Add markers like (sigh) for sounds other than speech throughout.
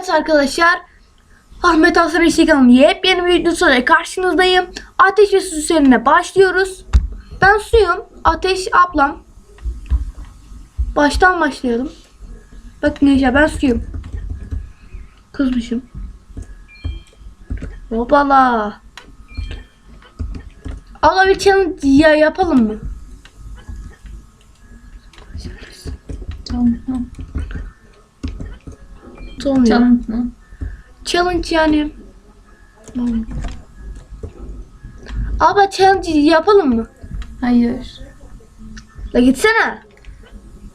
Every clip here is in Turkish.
Evet arkadaşlar. Ahmet Hasan Eşekan'ın yepyeni bir videosuyla karşınızdayım. Ateş ve su üzerine başlıyoruz. Ben suyum. Ateş ablam. Baştan başlayalım. Bak Neşe ben suyum. Kızmışım. Hopala. Abla bir challenge ya yapalım mı? Tamam. Olmuyor. Challenge mı? Challenge yani. Hmm. Abla challenge yapalım mı? Hayır. La gitsene.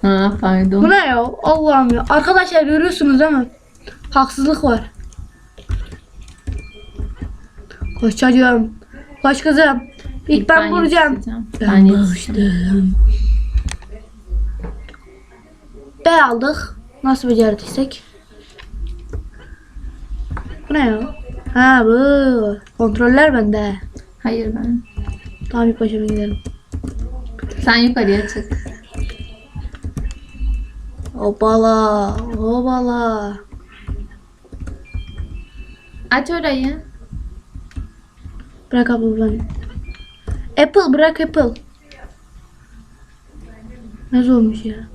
Ha Bu pardon. ne ya? Allah'ım ya. Arkadaşlar görüyorsunuz değil mi? Haksızlık var. Koş çocuğum. Koş kızım. İlk ben, vuracağım. yetişeceğim. Ben yetişeceğim. B aldık. Nasıl becerdiysek. Bu ne ya? Ha bu. Kontroller bende. Hayır ben. Tamam bir gidelim. Sen yukarıya çık. Hopala. Hopala. Aç orayı. Bırak abla ben. Apple bırak Apple. Ne zormuş ya.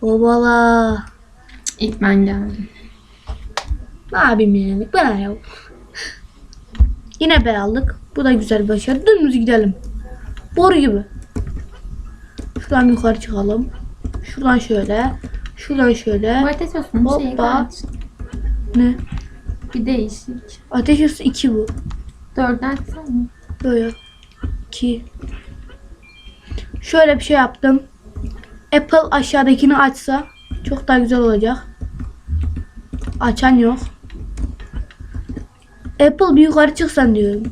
Hopala. İlk ben geldim. Ne yapayım yani? Bana ya. Yine B aldık. Bu da güzel bir başarı. Dümdüz gidelim. Boru gibi. Şuradan yukarı çıkalım. Şuradan şöyle. Şuradan şöyle. Bu ateş olsun. Şeyi Hoppa. Ne? Bir değişik. Ateş üstü 2 bu. Dört açsana. Böyle. 2. Şöyle bir şey yaptım. Apple aşağıdakini açsa çok daha güzel olacak. Açan yok. Apple bir yukarı çıksan diyorum.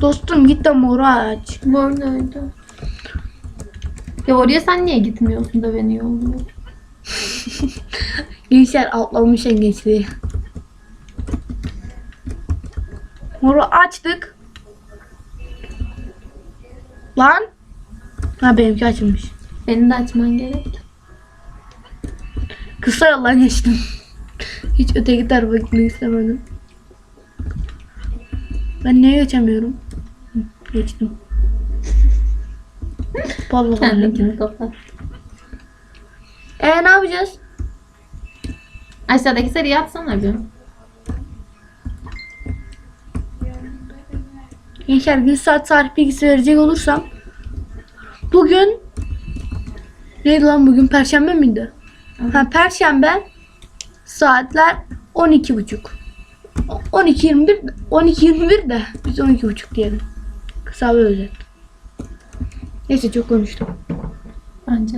Dostum git de moru aç. Buradaydı. Ya oraya sen niye gitmiyorsun da beni yolluyor? (laughs) Gençler atlamış en gençliği. Moru açtık. Lan. Ha benimki açılmış. Beni de açman gerek. Kısa yoldan geçtim. Hiç öteki tarafa gitmek istemedim. Ben niye geçemiyorum? Geçtim. Vallahi. Kendikini kapat. E ne yapacağız? Aşağıdaki sarıyı atsana bir. Gençler gün saat tarih bilgisi verecek olursam bugün neydi lan bugün perşembe miydi? Ha perşembe saatler 12 buçuk. 12 21 12 21 de biz 12 buçuk diyelim. Kısa ve özet. Neyse çok konuştum. Bence.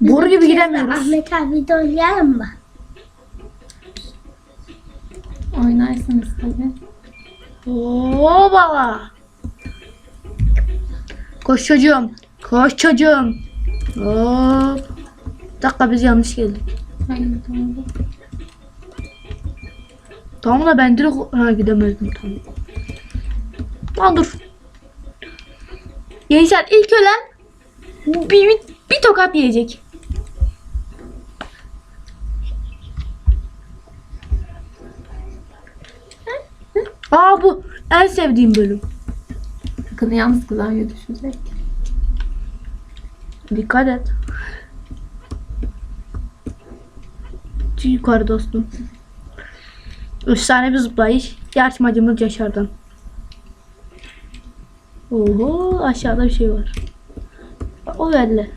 Boru gibi gidemiyoruz. Ahmet abi de oynayalım mı? Oynarsınız tabii. Oo baba. Koş çocuğum. Koş çocuğum. Hop. Bir dakika biz yanlış geldik. Hayır doğru. Tamam da ben direkt ha, gidemezdim tamam. Lan dur. Gençler ilk ölen bir, bir, bir tokat yiyecek. Aa bu en sevdiğim bölüm. Sakın yalnız kızarya düşecek. Dikkat et. Yukarı dostum. Efsane bir zıplayış. Yarışmacımız Yaşar'dan. Oho aşağıda bir şey var. O belli.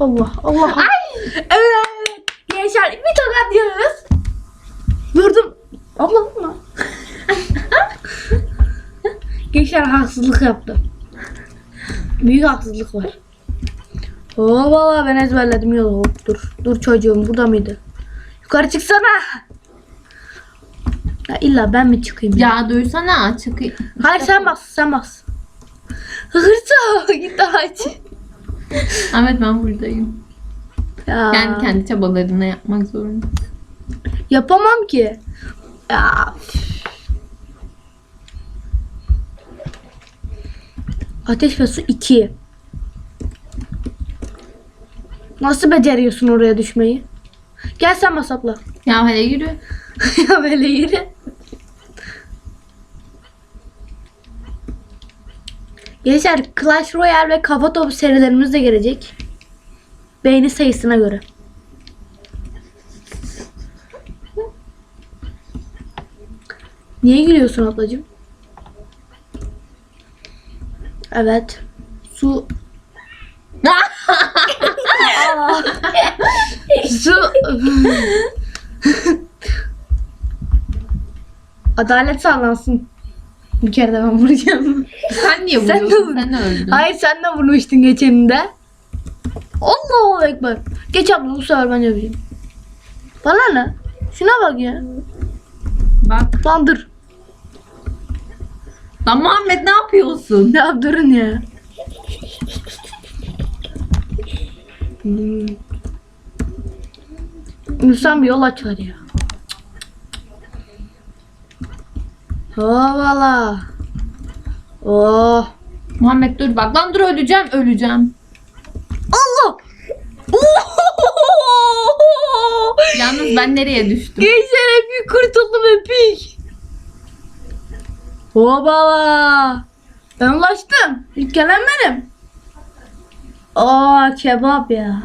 Allah Allah. Ay! Evet. Yaşar bir tokat yiyoruz. Vurdum. Abla vurma. (laughs) Gençler haksızlık yaptı. Büyük haksızlık var. Oo valla ben ezberledim yolu. Hop dur. Dur çocuğum burada mıydı? Yukarı çıksana. Ya illa ben mi çıkayım? Ya. Ya dursana çık. Hayır sen bas sen bas. Hırsa git aç. Ahmet ben buradayım. Ya. Kendi kendi çabalarını yapmak zorunda. Yapamam ki. Ya. Ateş ve su 2. Nasıl beceriyorsun oraya düşmeyi? Gel sen masapla. Ya hele yürü. (laughs) ya böyle yürü. Gençler Clash Royale ve kafa topu serilerimiz de gelecek. Beğeni sayısına göre. Niye gülüyorsun ablacığım? Evet. Su. Su. Adalet sağlansın. Bir kere de ben vuracağım. Sen niye Sen de vuruyorsun? vur. Sen öldün. Hayır sen de vurmuştun geçeninde. Allahu Ekber. Geç abla bu sefer ben yapayım. Bana ne? Şuna bak ya. Bak. Lan dur. Lan Muhammed ne yapıyorsun? Ya durun ya. İnsan bir yol açar ya. Hovala. Oh. Muhammed dur bak lan dur öleceğim öleceğim. Allah. Yalnız ben nereye düştüm? Gençler hep kurtuldum epik. Hoppala. Ben ulaştım. İlk gelen benim. Aa kebap ya.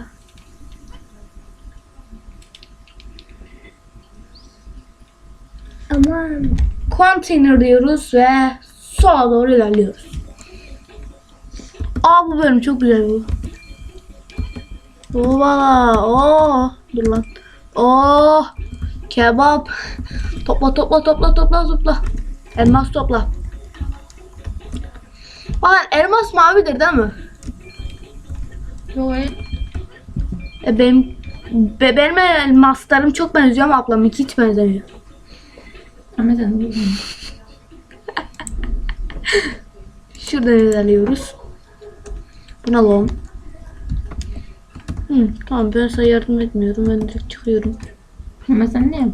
Aman. Container diyoruz ve sola doğru ilerliyoruz. Aa bu bölüm çok güzel bu. Hoppala. Oh. Dur lan. Oh. Kebap. Topla topla topla topla topla. Elmas topla. Aa elmas mavidir değil mi? Yok E benim be, benim elmaslarım çok benziyor ama ablamınki hiç benzemiyor. Ahmet dur. (laughs) Şuradan ilerliyoruz. Bunu alalım. Hı, tamam ben sana yardım etmiyorum. Ben direkt çıkıyorum. Ahmet sen ne yap?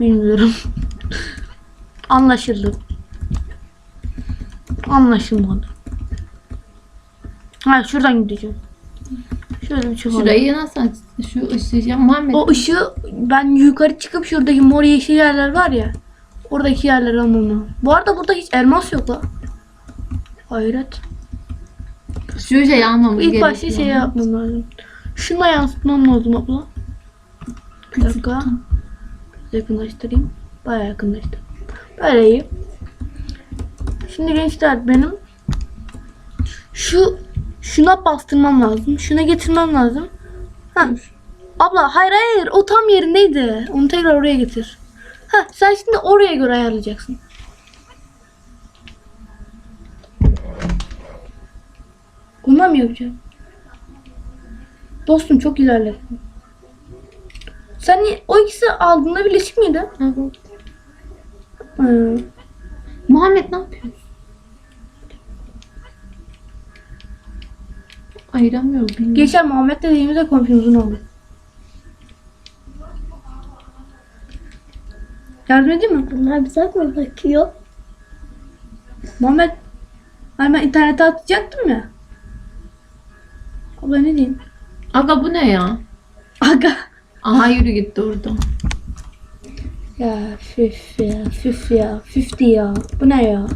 Bilmiyorum. Anlaşıldı. Anlaşılmadı. Ha şuradan gideceğim. Şöyle bir çıkalım. Şurayı nasıl aç? Şu ışığı ya Muhammed. O ışığı ben yukarı çıkıp şuradaki mor yeşil yerler var ya. Oradaki yerleri almam lazım. Bu arada burada hiç elmas yok la. Hayret. Şu şeyi almamız İlk gerekiyor. başta şey yapmam lazım. Şuna yansıtmam lazım abla. Bir dakika. Yakınlaştırayım. Bayağı yakınlaştım. Böyle iyi. Şimdi gençler benim şu şuna bastırmam lazım. Şuna getirmem lazım. Ha. Abla hayır hayır o tam yerindeydi. Onu tekrar oraya getir. Ha sen şimdi oraya göre ayarlayacaksın. Bundan mı yapacağım? Dostum çok ilerledin. Sen o ikisi aldığında birleşik miydi? Evet. Hı. Muhammed ne yapıyorsun? Ayıramıyorum. Geçen Muhammed dediğimizde komşumuzun oldu. Yardım edeyim mi? Bunlar bize mi bakıyor? Muhammed hani ben internete atacaktım ya. Abla ne diyeyim? Aga bu ne ya? Aga. Aha yürü gitti orada. Ya füf ya füf ya füfti ya. Bu ne ya?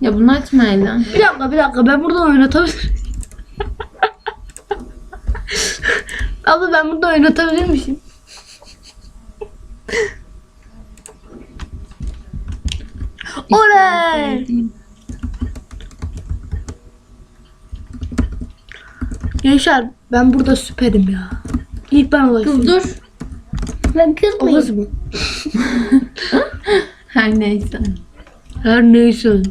Ya bunu açma lan. Bir dakika bir dakika ben buradan oynatabilirim. (laughs) Abla ben burada oynatabilir miyim? Oley! Gençler ben burada süperim ya. İlk ben ulaştım. Kız dur. Ben kız mıyım? kız mı? Her neyse. Her neyse.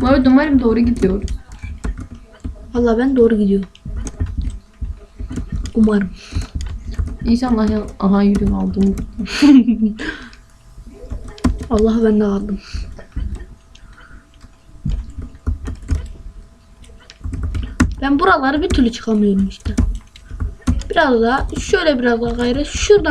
Bu arada umarım doğru gidiyoruz. Valla ben doğru gidiyorum. Umarım. İnşallah ya. Aha yürü aldım. (laughs) Allah ben de aldım. Ben buraları bir türlü çıkamıyorum işte. Biraz daha şöyle biraz daha gayrı şuradan